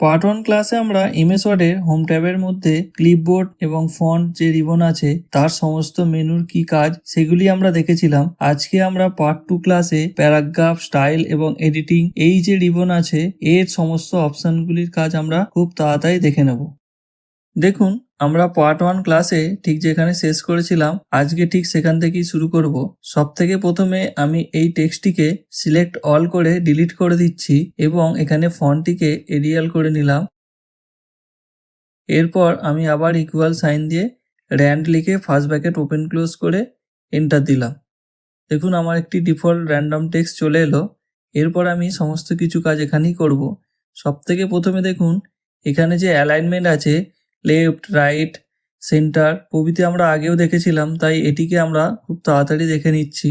Part one ক্লাসে আমরা MS ওয়ার্ডের হোম ট্যাবের মধ্যে ক্লিপবোর্ড এবং ফন্ট যে রিবন আছে, তার সমস্ত মেনুর কি কাজ, সেগুলি আমরা দেখেছিলাম। আজকে আমরা পার্ট টু ক্লাসে প্যারাগ্রাফ স্টাইল এবং এডিটিং এই যে রিবন আছে, এর সমস্ত অপশনগুলির কাজ আমরা খুব তাড়াতাড়ি দেখে নেব। দেখুন, আমরা পার্ট ওয়ান ক্লাসে ঠিক যেখানে শেষ করেছিলাম, আজকে ঠিক সেখান থেকেই শুরু করব। সব থেকে প্রথমে আমি এই টেক্সটটিকে সিলেক্ট অল করে ডিলিট করে দিচ্ছি এবং এখানে ফন্টটিকে এরিয়াল করে নিলাম। এরপর আমি আবার ইকুয়াল সাইন দিয়ে র্যান্ড লিখে ফার্স্ট ব্যাকেট ওপেন ক্লোজ করে এন্টার দিলাম। দেখুন, আমার একটি ডিফল্ট র্যান্ডম টেক্সট চলে এলো। এরপর আমি সমস্ত কিছু কাজ এখানেই করব। সব থেকে প্রথমে দেখুন, এখানে যে অ্যালাইনমেন্ট আছে লেফট রাইট সেন্টার প্রভৃতি আমরা আগেও দেখেছিলাম, তাই এটিকে আমরা খুব তাড়াতাড়ি দেখে নিচ্ছি।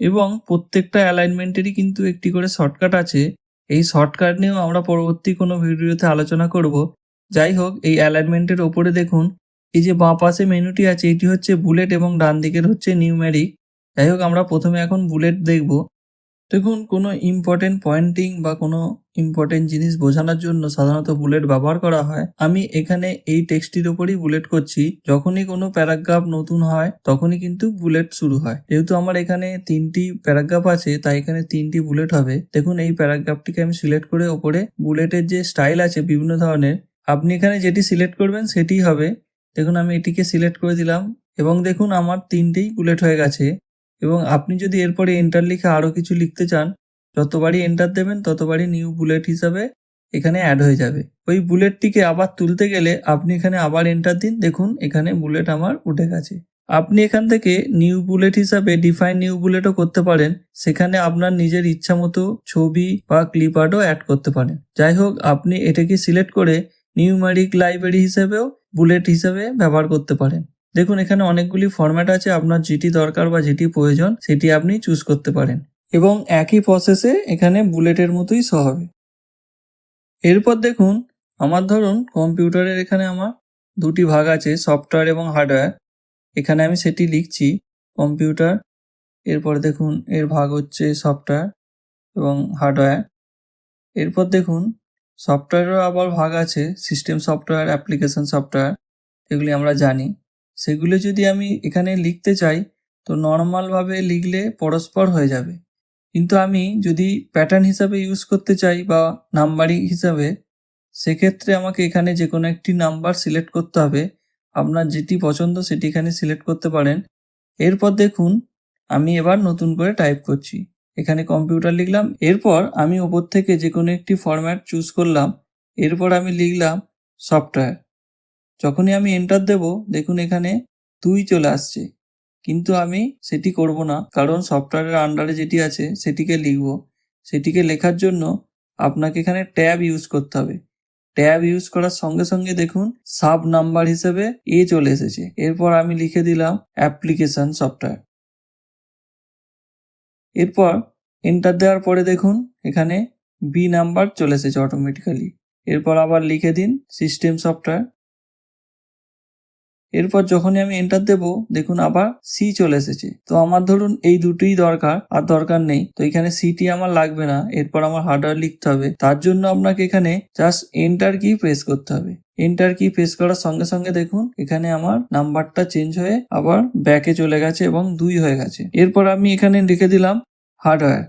এবং প্রত্যেকটা অ্যালাইনমেন্টেরই কিন্তু একটি করে শর্টকাট আছে। এই শর্টকাট নিয়েও আমরা পরবর্তী কোনো ভিডিওতে আলোচনা করব। যাই হোক, এই অ্যালাইনমেন্টের ওপরে দেখুন, এই যে বাঁ পাশে মেনুটি আছে, এটি হচ্ছে বুলেট এবং ডান দিকের হচ্ছে নিউম্যারিক যাই হোক, আমরা প্রথমে এখন বুলেট দেখব। দেখুন, কোনো ইম্পর্টেন্ট পয়েন্টিং বা কোনো ইম্পর্টেন্ট জিনিস বোঝানোর জন্য সাধারণত বুলেট ব্যবহার করা হয়। আমি এখানে এই টেক্সটির ওপরই বুলেট করছি। যখনই কোনো প্যারাগ্রাফ নতুন হয়, তখনই কিন্তু বুলেট শুরু হয়। যেহেতু আমার এখানে তিনটি প্যারাগ্রাফ আছে, তাই এখানে তিনটি বুলেট হবে। দেখুন, এই প্যারাগ্রাফটিকে আমি সিলেক্ট করে ওপরে বুলেটের যে স্টাইল আছে বিভিন্ন ধরনের, আপনি এখানে যেটি সিলেক্ট করবেন সেটিই হবে। দেখুন, আমি এটিকে সিলেক্ট করে দিলাম এবং দেখুন, আমার তিনটেই বুলেট হয়ে গেছে। এবং আপনি যদি এরপরে এন্টার লিখে আরও কিছু লিখতে চান, যতবারই এন্টার দেবেন, ততবারই নিউ বুলেট হিসাবে এখানে অ্যাড হয়ে যাবে। ওই বুলেটটিকে আবার তুলতে গেলে আপনি এখানে আবার এন্টার দিন। দেখুন, এখানে বুলেট আমার উঠে গেছে। আপনি এখান থেকে নিউ বুলেট হিসাবে ডিফাইন নিউ বুলেটও করতে পারেন। সেখানে আপনার নিজের ইচ্ছা মতো ছবি বা ক্লিপ আর্টও অ্যাড করতে পারেন। যাই হোক, আপনি এটাকে সিলেক্ট করে নিউমারিক লাইব্রেরি হিসেবেও বুলেট হিসাবে ব্যবহার করতে পারেন। দেখুন, এখানে অনেকগুলি ফরম্যাট আছে, আপনার যেটি দরকার বা যেটি প্রয়োজন সেটি আপনি চুজ করতে পারেন। এবং একই প্রসেসে এখানে বুলেটের মতোই শো হবে। এরপর দেখুন, আমার ধরুন কম্পিউটারের এখানে আমার দুটি ভাগ আছে সফটওয়্যার এবং হার্ডওয়্যার এখানে আমি সেটি লিখছি কম্পিউটার এরপর দেখুন, এর ভাগ হচ্ছে সফটওয়্যার এবং হার্ডওয়্যার এরপর দেখুন সফটওয়্যারেরও আবার ভাগ আছে সিস্টেম সফটওয়্যার অ্যাপ্লিকেশন সফটওয়্যার এগুলি আমরা জানি। সেগুলো যদি আমি এখানে লিখতে চাই, তো নর্মালভাবে লিখলে পরস্পর হয়ে যাবে। কিন্তু আমি যদি প্যাটার্ন হিসাবে ইউজ করতে চাই বা নাম্বারিং হিসাবে, সেক্ষেত্রে আমাকে এখানে যে কোনো একটি নাম্বার সিলেক্ট করতে হবে। আপনার যেটি পছন্দ সেটি এখানে সিলেক্ট করতে পারেন। এরপর দেখুন, আমি এবার নতুন করে টাইপ করছি। এখানে কম্পিউটার লিখলাম, এরপর আমি ওপর থেকে যে কোনো একটি ফরম্যাট চুজ করলাম। এরপর আমি লিখলাম সফটওয়্যার যখনই আমি এন্টার দেব, দেখুন এখানে দুই চলে আসছে। কিন্তু আমি সেটি করব না, কারণ সফটওয়্যারের আন্ডারে যেটি আছে, সেটিকে লিখব। সেটিকে লেখার জন্য আপনাকে এখানে ট্যাব ইউজ করতে হবে। ট্যাব ইউজ করার সঙ্গে সঙ্গে দেখুন সাব নাম্বার হিসেবে এ চলে এসেছে। এরপর আমি লিখে দিলাম অ্যাপ্লিকেশন সফটওয়্যার এরপর এন্টার দেওয়ার পরে দেখুন, এখানে বি নাম্বার চলে এসেছে অটোমেটিক্যালি এরপর আবার লিখে দিন সিস্টেম সফটওয়্যার এরপর যখনই আমি এন্টার দেব, দেখুন আবার সি চলে এসেছে। তো আমার ধরুন এই দুটোই দরকার, আর দরকার নেই। তো এখানে সিটি আমার লাগবে না, এরপর আমার হার্ডওয়্যার লিখতে হবে। তার জন্য আপনাকে এখানে জাস্ট এন্টার কি প্রেস করতে হবে। এন্টার কি প্রেস করার সঙ্গে সঙ্গে দেখুন, এখানে আমার নাম্বারটা চেঞ্জ হয়ে আবার ব্যাকে চলে গেছে এবং দুই হয়ে গেছে। এরপর আমি এখানে লিখে দিলাম হার্ডওয়্যার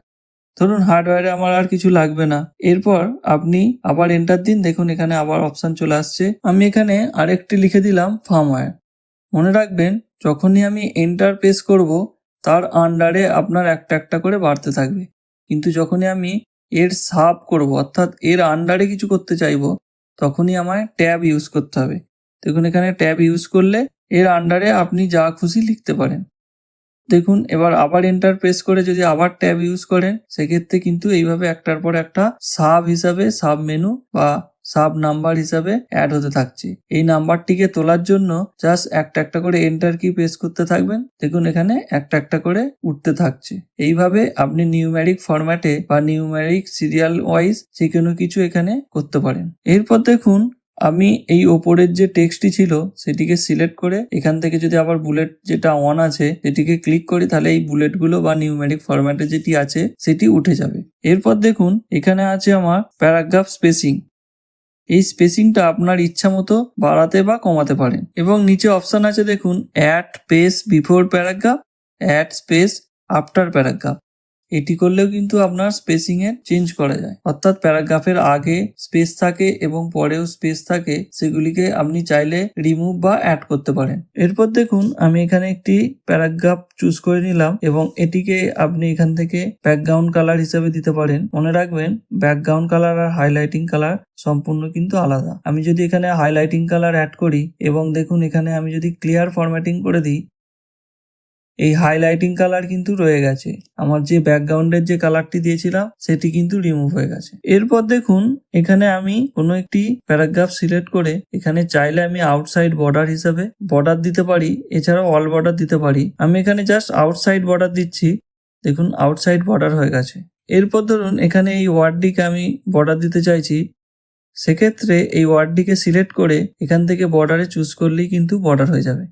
ধরুন হার্ডওয়্যারে আমার আর কিছু লাগবে না। এরপর আপনি আবার এন্টার দিন, দেখুন এখানে আবার অপশান চলে আসছে। আমি এখানে আরেকটি লিখে দিলাম ফার্মওয়্যার মনে রাখবেন, যখনই আমি এন্টার প্রেস করব, তার আন্ডারে আপনার একটা একটা করে বাড়তে থাকবে। কিন্তু যখনই আমি এর সাব করব, অর্থাৎ এর আন্ডারে কিছু করতে চাইব, তখনই আমায় ট্যাব ইউজ করতে হবে। দেখুন এখানে ট্যাব ইউজ করলে এর আন্ডারে আপনি যা খুশি লিখতে পারেন। দেখুন, এবার আবার এন্টার প্রেস করে যদি আবার ট্যাব ইউজ করেন, সেক্ষেত্রে কিন্তু এইভাবে একটার পর একটা সাব হিসাবে সাব মেনু বা সাব নাম্বার হিসাবে অ্যাড হতে থাকছে। এই নাম্বারটিকে তোলার জন্য জাস্ট একটা একটা করে এন্টার কি প্রেস করতে থাকবেন। দেখুন, এখানে একটা একটা করে উঠতে থাকছে। এইভাবে আপনি নিউম্যারিক ফরম্যাটে বা নিউম্যারিক সিরিয়াল ওয়াইজ যে কোনো কিছু এখানে করতে পারেন। এরপর দেখুন আমি এই ওপরের যে টেক্সটটি ছিল, সেটিকে সিলেক্ট করে এখান থেকে যদি আবার বুলেট যেটা অন আছে, সেটিকে ক্লিক করি তাহলে এই বুলেটগুলো বা নিউমেরিক ফরম্যাটে যেটি আছে, সেটি উঠে যাবে। এরপর দেখুন, এখানে আছে আমার প্যারাগ্রাফ স্পেসিং। এই স্পেসিংটা আপনার ইচ্ছা মতো বাড়াতে বা কমাতে পারেন। এবং নিচে অপশন আছে দেখুন add space before paragraph add space after paragraph. এটি করলেও কিন্তু আপনার স্পেসিং এর চেঞ্জ করা যায়। অর্থাৎ প্যারাগ্রাফের আগে স্পেস থাকে এবং পরেও স্পেস থাকে, সেগুলিকে আপনি চাইলে রিমুভ বা অ্যাড করতে পারেন। এরপর দেখুন, আমি এখানে একটি প্যারাগ্রাফ চুজ করে নিলাম এবং এটিকে আপনি এখান থেকে ব্যাকগ্রাউন্ড কালার হিসেবে দিতে পারেন। মনে রাখবেন ব্যাকগ্রাউন্ড কালার আর হাইলাইটিং কালার সম্পূর্ণ কিন্তু আলাদা। আমি যদি এখানে হাইলাইটিং কালার অ্যাড করি এবং দেখুন, এখানে আমি যদি ক্লিয়ার ফরম্যাটিং করে দিই এই হাইলাইটিং কালার কিন্তু রয়ে গেছে। আমার যে ব্যাকগ্রাউন্ডের যে কালারটি দিয়েছিলাম, সেটি কিন্তু রিমুভ হয়ে গেছে। এরপর দেখুন, এখানে আমি কোনো একটি প্যারাগ্রাফ সিলেক্ট করে, এখানে চাইলে আমি আউটসাইড বর্ডার হিসাবে বর্ডার দিতে পারি, এছাড়াও অল বর্ডার দিতে পারি। আমি এখানে জাস্ট আউটসাইড বর্ডার দিচ্ছি। দেখুন আউটসাইড বর্ডার হয়ে গেছে। এরপর ধরুন, এখানে এই ওয়ার্ডটিকে আমি বর্ডার দিতে চাইছি। সেক্ষেত্রে এই ওয়ার্ডটিকে সিলেক্ট করে, এখান থেকে বর্ডারে চুজ করলেই কিন্তু বর্ডার হয়ে যাবে।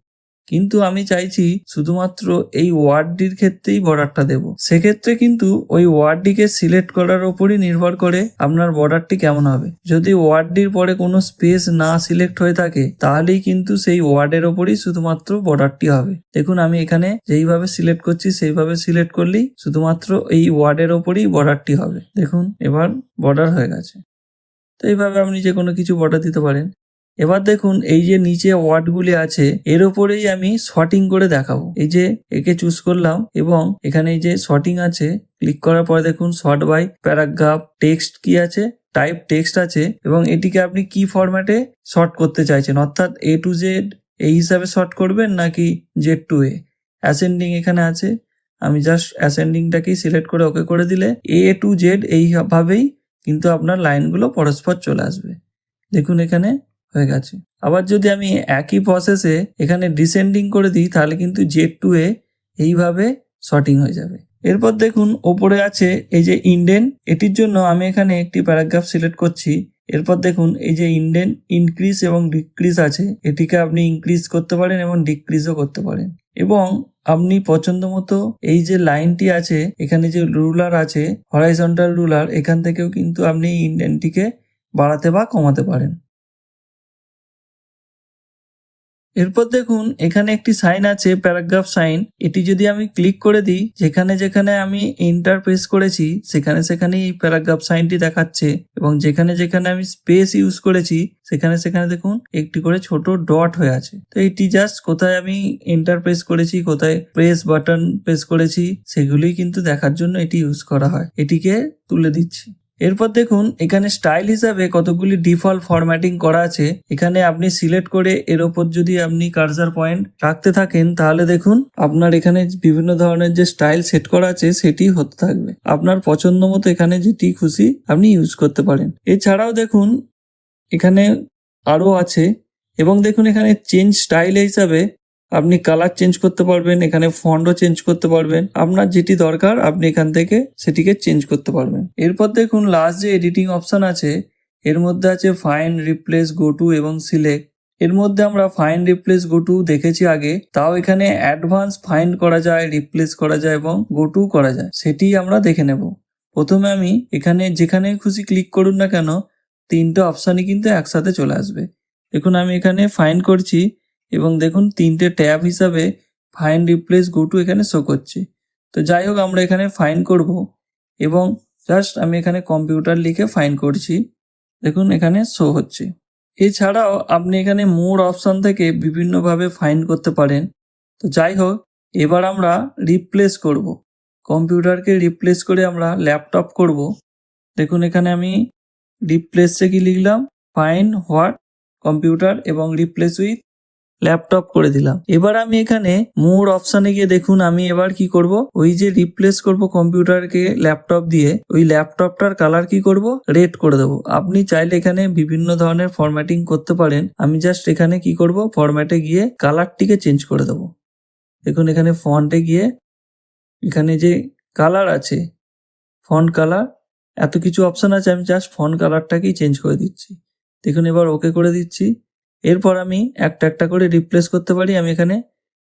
কিন্তু আমি চাইছি শুধুমাত্র এই ওয়ার্ডটির ক্ষেত্রেই বর্ডারটা দেব। সেক্ষেত্রে কিন্তু ওই ওয়ার্ডটিকে সিলেক্ট করার ওপরই নির্ভর করে আপনার বর্ডারটি কেমন হবে। যদি ওয়ার্ডটির পরে কোনো স্পেস না সিলেক্ট হয়ে থাকে, তাহলেই কিন্তু সেই ওয়ার্ডের ওপরই শুধুমাত্র বর্ডারটি হবে। দেখুন, আমি এখানে যেইভাবে সিলেক্ট করছি, সেইভাবে সিলেক্ট করলেই শুধুমাত্র এই ওয়ার্ডের ওপরই বর্ডারটি হবে। দেখুন, এবার বর্ডার হয়ে গেছে। তো এইভাবে আপনি যে কোনো কিছু বর্ডার দিতে পারেন। এবার দেখুন, এই যে নিচে ওয়ার্ডগুলি আছে, এর উপরেই আমি শর্টিং করে দেখাবো। এই যে একে চুজ করলাম এবং এখানে এই যে শর্টিং আছে ক্লিক করার পরে দেখুন শর্ট বাই প্যারাগ্রাফ টেক্সট কি আছে টাইপ টেক্সট আছে এবং এটিকে আপনি কি ফরম্যাটে শর্ট করতে চাইছেন? অর্থাৎ এ টু জেড এই হিসাবে শর্ট করবেন নাকি জেড টু এ অ্যাসেন্ডিং এখানে আছে। আমি জাস্ট অ্যাসেন্ডিংটাকেই সিলেক্ট করে ওকে করে দিলে এ টু জেড এইভাবেই কিন্তু আপনার লাইনগুলো পরস্পর চলে আসবে। দেখুন এখানে হয়ে গেছে। আবার যদি আমি একই প্রসেসে এখানে ডিসেন্ডিং করে দিই, তাহলে কিন্তু জেড টু এ এইভাবে শর্টিং হয়ে যাবে। এরপর দেখুন, ওপরে আছে এই যে ইন্ডেন এটির জন্য আমি এখানে একটি প্যারাগ্রাফ সিলেক্ট করছি। এরপর দেখুন, এই যে ইন্ডেন ইনক্রিজ এবং ডিক্রিজ আছে। এটিকে আপনি ইনক্রিজ করতে পারেন এবং ডিক্রিজও করতে পারেন। এবং আপনি পছন্দ মতো এই যে লাইনটি আছে, এখানে যে রুলার আছে হরাইজন্টাল রুলার এখান থেকেও কিন্তু আপনি ইন্ডেনটিকে বাড়াতে বা কমাতে পারেন। এরপর দেখুন, এখানে একটি সাইন আছে, প্যারাগ্রাফ সাইন। এটি যদি আমি ক্লিক করে দিই, যেখানে যেখানে আমি ইন্টার প্রেস করেছি, সেখানে সেখানে এই প্যারাগ্রাফ সাইনটি দেখাচ্ছে। এবং যেখানে যেখানে আমি স্পেস ইউজ করেছি, সেখানে সেখানে দেখুন, একটি করে ছোট ডট হয়ে আছে। তো এটি জাস্ট কোথায় আমি এন্টার প্রেস করেছি, কোথায় প্রেস বাটন প্রেস করেছি সেগুলি কিন্তু দেখার জন্য এটি ইউজ করা হয়। এটিকে তুলে দিচ্ছি। এরপর দেখুন, এখানে স্টাইল হিসাবে কতগুলি ডিফল্ট ফরম্যাটিং করা আছে। এখানে আপনি সিলেক্ট করে এর ওপর যদি আপনি কার্সার পয়েন্ট রাখতে থাকেন, তাহলে দেখুন, আপনার এখানে বিভিন্ন ধরনের যে স্টাইল সেট করা আছে, সেটি হতে থাকবে। আপনার পছন্দ মতো এখানে যেটি খুশি আপনি ইউজ করতে পারেন। এছাড়াও দেখুন, এখানে আরও আছে। এবং দেখুন, এখানে চেঞ্জ স্টাইল হিসাবে আপনি কালার চেঞ্জ করতে পারবেন, এখানে ফন্টও চেঞ্জ করতে পারবেন। আপনার যেটি দরকার, আপনি এখান থেকে সেটিকে চেঞ্জ করতে পারবেন। এরপর দেখুন লাস্ট যে এডিটিং অপশন আছে, এর মধ্যে আছে ফাইন রিপ্লেস গো টু এবং সিলেক্ট এর মধ্যে আমরা ফাইন রিপ্লেস গো টু দেখেছি আগে। তাও এখানে অ্যাডভান্স ফাইন করা যায় রিপ্লেস করা যায় এবং গো টু করা যায়। সেটি আমরা দেখে নেব। প্রথমে আমি এখানে যেখানে খুশি ক্লিক করুন না কেন, তিনটে অপশানই কিন্তু একসাথে চলে আসবে। দেখুন, আমি এখানে ফাইন করছি। এবং দেখুন তিনটে ট্যাব হিসাবে ফাইন রিপ্লেস গো টু এখানে শো করছে। তো যাই হোক, আমরা এখানে ফাইন করব এবং জাস্ট আমি এখানে কম্পিউটার লিখে ফাইন করছি। দেখুন, এখানে শো হচ্ছে। এছাড়াও আপনি এখানে মোর অপশান থেকে বিভিন্নভাবে ফাইন করতে পারেন। তো যাই হোক, এবার আমরা রিপ্লেস করব। কম্পিউটারকে রিপ্লেস করে আমরা ল্যাপটপ করব। দেখুন, এখানে আমি রিপ্লেসে কি লিখলাম? ফাইন হোয়াট কম্পিউটার এবং রিপ্লেস উইথ ল্যাপটপ করে দিলাম। এবার আমি এখানে মোর অপশানে গিয়ে দেখুন আমি এবার কি করব? ওই যে রিপ্লেস করব কম্পিউটারকে ল্যাপটপ দিয়ে, ওই ল্যাপটপটার কালার কি করব? রেড করে দেবো। আপনি চাইলে এখানে বিভিন্ন ধরনের ফরম্যাটিং করতে পারেন। আমি জাস্ট এখানে কি করব? ফরম্যাটে গিয়ে কালারটিকে চেঞ্জ করে দেবো। দেখুন এখানে ফন্টে গিয়ে এখানে যে কালার আছে ফন্ট কালার এত কিছু অপশান আছে, আমি জাস্ট ফন্ট কালারটাকেই চেঞ্জ করে দিচ্ছি। দেখুন এবার ওকে করে দিচ্ছি। এরপর আমি একটা একটা করে রিপ্লেস করতে পারি। আমি এখানে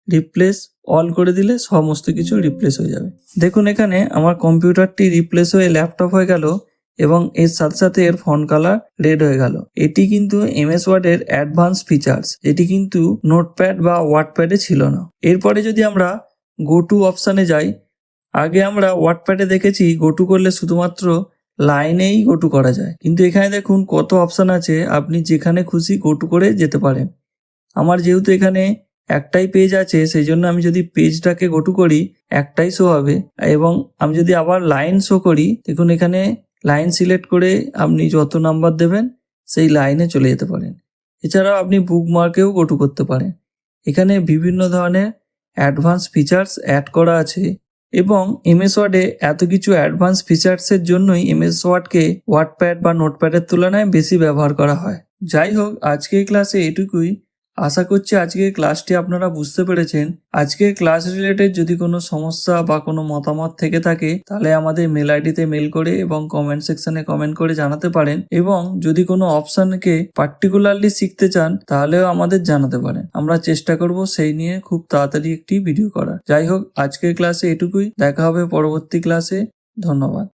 রিপ্লেস অল করে দিলে সমস্ত কিছু রিপ্লেস হয়ে যাবে। দেখুন এখানে আমার কম্পিউটারটি রিপ্লেস হয়ে ল্যাপটপ হয়ে গেল এবং এর সাথে সাথে এর ফন্ট কালার রেড হয়ে গেল। এটি কিন্তু এমএস ওয়ার্ডের অ্যাডভান্স ফিচার্স এটি কিন্তু নোটপ্যাড বা ওয়ার্ডপ্যাডে ছিল না। এরপরে যদি আমরা গো টু অপশানে যাই, আগে আমরা ওয়ার্ডপ্যাডে দেখেছি গো টু করলে শুধুমাত্র লাইনেই গো টু করা যায়। কিন্তু এখানে দেখুন কত অপশান আছে। আপনি যেখানে খুশি গো টু করে যেতে পারেন। আমার যেহেতু এখানে একটাই পেজ আছে সেই জন্য আমি যদি পেজটাকে গোটু করি, একটাই শো হবে। এবং আমি যদি আবার লাইন শো করি, দেখুন এখানে লাইন সিলেক্ট করে আপনি যত নাম্বার দেবেন, সেই লাইনে চলে যেতে পারেন। এছাড়াও আপনি বুক বুকমার্কেও গোটু করতে পারেন। এখানে বিভিন্ন ধরনের অ্যাডভান্স ফিচার্স অ্যাড করা আছে। এবং এমএস ওয়ার্ডে এত কিছু অ্যাডভান্স ফিচার্সের জন্যই এমএস ওয়ার্ডকে ওয়ার্ডপ্যাড বা নোটপ্যাডের তুলনায় বেশি ব্যবহার করা হয়। যাই হোক আজকে ক্লাসে এটুকুই। আশা করছি আজকের ক্লাসটি আপনারা বুঝতে পেরেছেন। আজকের ক্লাস রিলেটেড যদি কোনো সমস্যা বা কোনো মতামত থেকে থাকে, তাহলে আমাদের মেল আইডিতে মেল করে এবং কমেন্ট সেকশনে কমেন্ট করে জানাতে পারেন এবং যদি কোনো অপশনকে পার্টিকুলারলি শিখতে চান, তাহলেও আমাদের জানাতে পারেন। আমরা চেষ্টা করব সেই নিয়ে খুব তাড়াতাড়ি একটি ভিডিও করার। যাই হোক, আজকের ক্লাসে এটুকুই। দেখা হবে পরবর্তী ক্লাসে ধন্যবাদ।